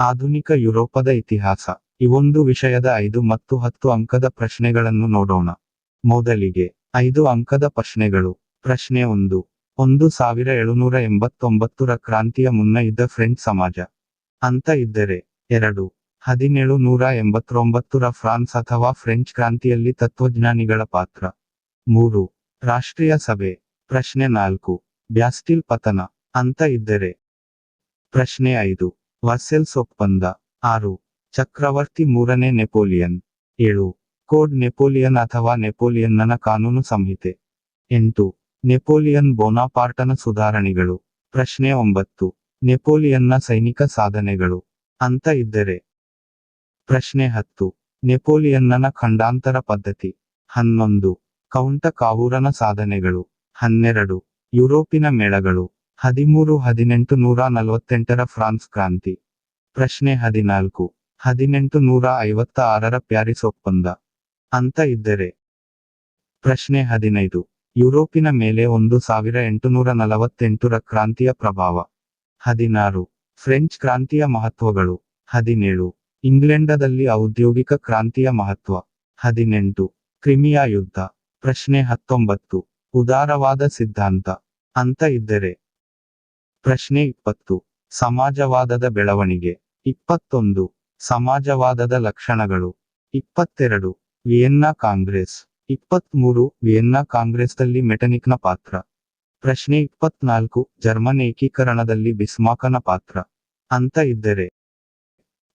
ಆಧುನಿಕ ಯುರೋಪದ ಇತಿಹಾಸ. ಇವೊಂದು ವಿಷಯದ ಐದು ಮತ್ತು ಹತ್ತು ಅಂಕದ ಪ್ರಶ್ನೆಗಳನ್ನು ನೋಡೋಣ. ಮೊದಲಿಗೆ, ಐದು ಅಂಕದ ಪ್ರಶ್ನೆಗಳು. ಪ್ರಶ್ನೆ ಒಂದು. ಒಂದು ಸಾವಿರ ಏಳುನೂರ ಎಂಬತ್ತೊಂಬತ್ತರ ಕ್ರಾಂತಿಯ ಮುನ್ನ ಇದ್ದ ಫ್ರೆಂಚ್ ಸಮಾಜ. ಅಂತ ಇದ್ದರೆ, ಎರಡು. ಹದಿನೇಳು ನೂರ ಎಂಬತ್ತೊಂಬತ್ತರ ಫ್ರಾನ್ಸ್ ಅಥವಾ ಫ್ರೆಂಚ್ ಕ್ರಾಂತಿಯಲ್ಲಿ ತತ್ವಜ್ಞಾನಿಗಳ ಪಾತ್ರ. ಮೂರು. ರಾಷ್ಟ್ರೀಯ ಸಭೆ. ಪ್ರಶ್ನೆ ನಾಲ್ಕು. ಬ್ಯಾಸ್ಟಿಲ್ ಪತನ. ಅಂತ ಇದ್ದರೆ, ಪ್ರಶ್ನೆ ಐದು. ವರ್ಸೆಲ್ಸ್ ಒಪ್ಪಂದ ಆರು. ಚಕ್ರವರ್ತಿ ಮೂರನೇ ನೆಪೋಲಿಯನ್. ಏಳು. ಕೋಡ್ ನೆಪೋಲಿಯನ್ ಅಥವಾ ನೆಪೋಲಿಯನ್ನನ ಕಾನೂನು ಸಂಹಿತೆ. ಎಂಟು. ನೆಪೋಲಿಯನ್ ಬೋನಾಪಾರ್ಟನ ಸುಧಾರಣೆಗಳು. ಪ್ರಶ್ನೆ ಒಂಬತ್ತು. ನೆಪೋಲಿಯನ್ನ ಸೈನಿಕ ಸಾಧನೆಗಳು. ಅಂತ ಇದ್ದರೆ? ಪ್ರಶ್ನೆ ಹತ್ತು. ನೆಪೋಲಿಯನ್ನನ ಖಂಡಾಂತರ ಪದ್ಧತಿ. ಹನ್ನೊಂದು. ಕೌಂಟ ಕಾವೂರನ ಸಾಧನೆಗಳು. ಹನ್ನೆರಡು. ಯುರೋಪಿನ ಮೇಳಗಳು. ಹದಿಮೂರು, ಹದಿನೆಂಟು, ನೂರ ನಲವತ್ತೆಂಟರ ಫ್ರಾನ್ಸ್ ಕ್ರಾಂತಿ. ಪ್ರಶ್ನೆ ಹದಿನಾಲ್ಕು. ಹದಿನೆಂಟು, ನೂರ ಐವತ್ತ ಆರರ ಪ್ಯಾರಿಸ್ ಒಪ್ಪಂದ. ಅಂತ ಇದ್ದರೆ? ಪ್ರಶ್ನೆ ಹದಿನೈದು. ಯುರೋಪಿನ ಮೇಲೆ ಒಂದು ಸಾವಿರ ಎಂಟುನೂರ ನಲವತ್ತೆಂಟರ ಕ್ರಾಂತಿಯ ಪ್ರಭಾವ. ಹದಿನಾರು. ಫ್ರೆಂಚ್ ಕ್ರಾಂತಿಯ ಮಹತ್ವಗಳು. ಹದಿನೇಳು. ಇಂಗ್ಲೆಂಡದಲ್ಲಿ ಔದ್ಯೋಗಿಕ ಕ್ರಾಂತಿಯ ಮಹತ್ವ. ಹದಿನೆಂಟು. ಕ್ರಿಮಿಯಾ ಯುದ್ಧ. ಪ್ರಶ್ನೆ ಹತ್ತೊಂಬತ್ತು. ಉದಾರವಾದ ಸಿದ್ಧಾಂತ. ಅಂತ ಇದ್ದರೆ? ಪ್ರಶ್ನೆ ಇಪ್ಪತ್ತು. ಸಮಾಜವಾದದ ಬೆಳವಣಿಗೆ. ಇಪ್ಪತ್ತೊಂದು. ಸಮಾಜವಾದದ ಲಕ್ಷಣಗಳು. ಇಪ್ಪತ್ತೆರಡು. Vienna Congress. ಇಪ್ಪತ್ಮೂರು. ವಿಯೆನ್ನಾ ಕಾಂಗ್ರೆಸ್ನಲ್ಲಿ ಮೆಟನಿಕ್ನ ಪಾತ್ರ. ಪ್ರಶ್ನೆ ಇಪ್ಪತ್ನಾಲ್ಕು. ಜರ್ಮನ್ ಏಕೀಕರಣದಲ್ಲಿ ಬಿಸ್ಮಾಕನ ಪಾತ್ರ. ಅಂತ ಇದ್ದರೆ.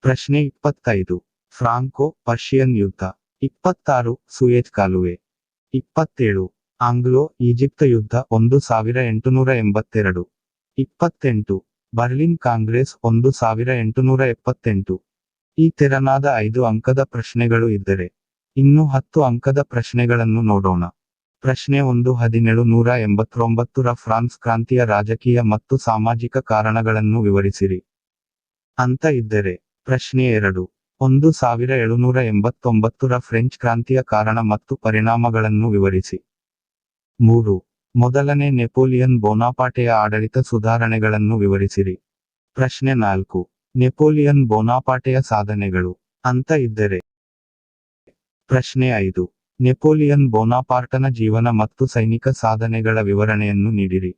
ಪ್ರಶ್ನೆ ಇಪ್ಪತ್ತೈದು. ಫ್ರಾಂಕೋ, ಪರ್ಷಿಯನ್ ಯುದ್ಧ. ಇಪ್ಪತ್ತಾರು. ಸುಯೇಜ್ ಕಾಲುವೆ. ಇಪ್ಪತ್ತೇಳು. ಆಂಗ್ಲೋ, ಈಜಿಪ್ತ ಯುದ್ಧ, ಒಂದು ಸಾವಿರ ಎಂಟುನೂರ ಎಂಬತ್ತೆರಡು. ಇಪ್ಪತ್ತೆಂಟು. ಬರ್ಲಿನ್ ಕಾಂಗ್ರೆಸ್ ಒಂದು ಸಾವಿರ ಎಂಟುನೂರ ಎಪ್ಪತ್ತೆಂಟು. ಈ ತೆರನಾದ ಐದು ಅಂಕದ ಪ್ರಶ್ನೆಗಳು ಇದ್ದರೆ. ಇನ್ನು ಹತ್ತು ಅಂಕದ ಪ್ರಶ್ನೆಗಳನ್ನು ನೋಡೋಣ. ಪ್ರಶ್ನೆ ಒಂದು, ಹದಿನೇಳು, ನೂರ ಎಂಬತ್ತೊಂಬತ್ತರ ಫ್ರಾನ್ಸ್ ಕ್ರಾಂತಿಯ ರಾಜಕೀಯ ಮತ್ತು ಸಾಮಾಜಿಕ ಕಾರಣಗಳನ್ನು ವಿವರಿಸಿರಿ. ಅಂತ ಇದ್ದರೆ, ಪ್ರಶ್ನೆ ಎರಡು, ಒಂದು ಸಾವಿರ ಏಳುನೂರ ಎಂಬತ್ತೊಂಬತ್ತರ ಫ್ರೆಂಚ್ ಕ್ರಾಂತಿಯ ಕಾರಣ ಮತ್ತು ಪರಿಣಾಮಗಳನ್ನು ವಿವರಿಸಿ. ಮೂರು ಮೊದಲನೇ ನೆಪೋಲಿಯನ್ ಬೋನಾಪಾಟೆಯ ಆಡಳಿತ ಸುಧಾರಣೆಗಳನ್ನು ವಿವರಿಸಿರಿ. ಪ್ರಶ್ನೆ ನಾಲ್ಕು. ನೆಪೋಲಿಯನ್ ಬೋನಾಪಾಟೆಯ ಸಾಧನೆಗಳು ಅಂತ ಇದ್ದರೆ? ಪ್ರಶ್ನೆ ಐದು. ನೆಪೋಲಿಯನ್ ಬೋನಾಪಾರ್ಟನ ಜೀವನ ಮತ್ತು ಸೈನಿಕ ಸಾಧನೆಗಳ ವಿವರಣೆಯನ್ನು ನೀಡಿರಿ.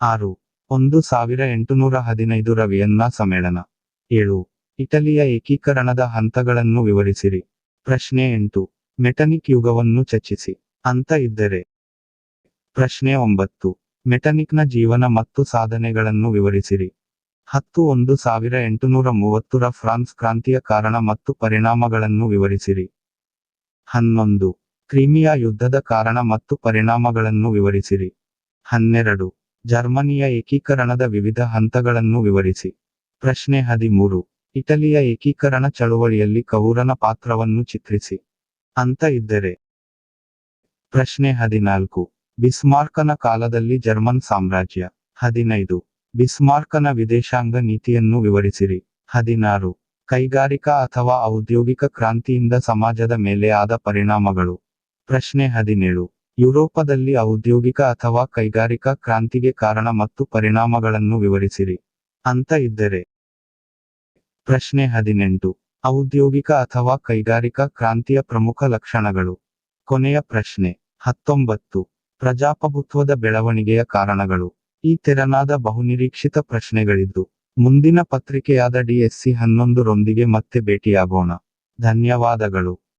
ಆರು. ಒಂದು ಸಾವಿರ ಎಂಟುನೂರ ಹದಿನೈದರ ವಿಯನ್ನಾ ಸಮ್ಮೇಳನ. ಏಳು. ಇಟಲಿಯ ಏಕೀಕರಣದ ಹಂತಗಳನ್ನು ವಿವರಿಸಿರಿ. ಪ್ರಶ್ನೆ ಎಂಟು. ಮೆಟನಿಕ್ ಯುಗವನ್ನು ಚರ್ಚಿಸಿ ಅಂತ ಇದ್ದರೆ? ಪ್ರಶ್ನೆ ಒಂಬತ್ತು. ಮೆಟನಿಕ್ನ ಜೀವನ ಮತ್ತು ಸಾಧನೆಗಳನ್ನು ವಿವರಿಸಿರಿ. ಹತ್ತು ಒಂದು ಸಾವಿರ ಎಂಟುನೂರ ಮೂವತ್ತರ ಫ್ರಾನ್ಸ್ ಕ್ರಾಂತಿಯ ಕಾರಣ ಮತ್ತು ಪರಿಣಾಮಗಳನ್ನು ವಿವರಿಸಿರಿ. ಹನ್ನೊಂದು. ಕ್ರಿಮಿಯಾ ಯುದ್ಧದ ಕಾರಣ ಮತ್ತು ಪರಿಣಾಮಗಳನ್ನು ವಿವರಿಸಿರಿ. ಹನ್ನೆರಡು. ಜರ್ಮನಿಯ ಏಕೀಕರಣದ ವಿವಿಧ ಹಂತಗಳನ್ನು ವಿವರಿಸಿ. ಪ್ರಶ್ನೆ ಹದಿಮೂರು. ಇಟಲಿಯ ಏಕೀಕರಣ ಚಳುವಳಿಯಲ್ಲಿ ಕೌರನ ಪಾತ್ರವನ್ನು ಚಿತ್ರಿಸಿ. ಅಂತ ಇದ್ದರೆ. ಪ್ರಶ್ನೆ ಹದಿನಾಲ್ಕು. ಬಿಸ್ಮಾರ್ಕನ ಕಾಲದಲ್ಲಿ ಜರ್ಮನ್ ಸಾಮ್ರಾಜ್ಯ. ಹದಿನೈದು. ಬಿಸ್ಮಾರ್ಕನ ವಿದೇಶಾಂಗ ನೀತಿಯನ್ನು ವಿವರಿಸಿರಿ. ಹದಿನಾರು. ಕೈಗಾರಿಕಾ ಅಥವಾ ಔದ್ಯೋಗಿಕ ಕ್ರಾಂತಿಯಿಂದ ಸಮಾಜದ ಮೇಲೆ ಆದ ಪರಿಣಾಮಗಳು. ಪ್ರಶ್ನೆ ಹದಿನೇಳು. ಯುರೋಪದಲ್ಲಿ ಔದ್ಯೋಗಿಕ ಅಥವಾ ಕೈಗಾರಿಕಾ ಕ್ರಾಂತಿಗೆ ಕಾರಣ ಮತ್ತು ಪರಿಣಾಮಗಳನ್ನು ವಿವರಿಸಿರಿ. ಅಂತ ಇದ್ದರೆ? ಪ್ರಶ್ನೆ ಹದಿನೆಂಟು. ಔದ್ಯೋಗಿಕ ಅಥವಾ ಕೈಗಾರಿಕಾ ಕ್ರಾಂತಿಯ ಪ್ರಮುಖ ಲಕ್ಷಣಗಳು. ಕೊನೆಯ ಪ್ರಶ್ನೆ. ಹತ್ತೊಂಬತ್ತು. ಪ್ರಜಾಪ್ರಭುತ್ವದ ಬೆಳವಣಿಗೆಯ ಕಾರಣಗಳು. ಈ ತೆರನಾದ ಬಹುನಿರೀಕ್ಷಿತ ಪ್ರಶ್ನೆಗಳಿದ್ದು ಮುಂದಿನ ಪತ್ರಿಕೆಯಾದ ಡಿಎಸ್ಸಿ ಹನ್ನೊಂದರೊಂದಿಗೆ ಮತ್ತೆ ಭೇಟಿಯಾಗೋಣ. ಧನ್ಯವಾದಗಳು.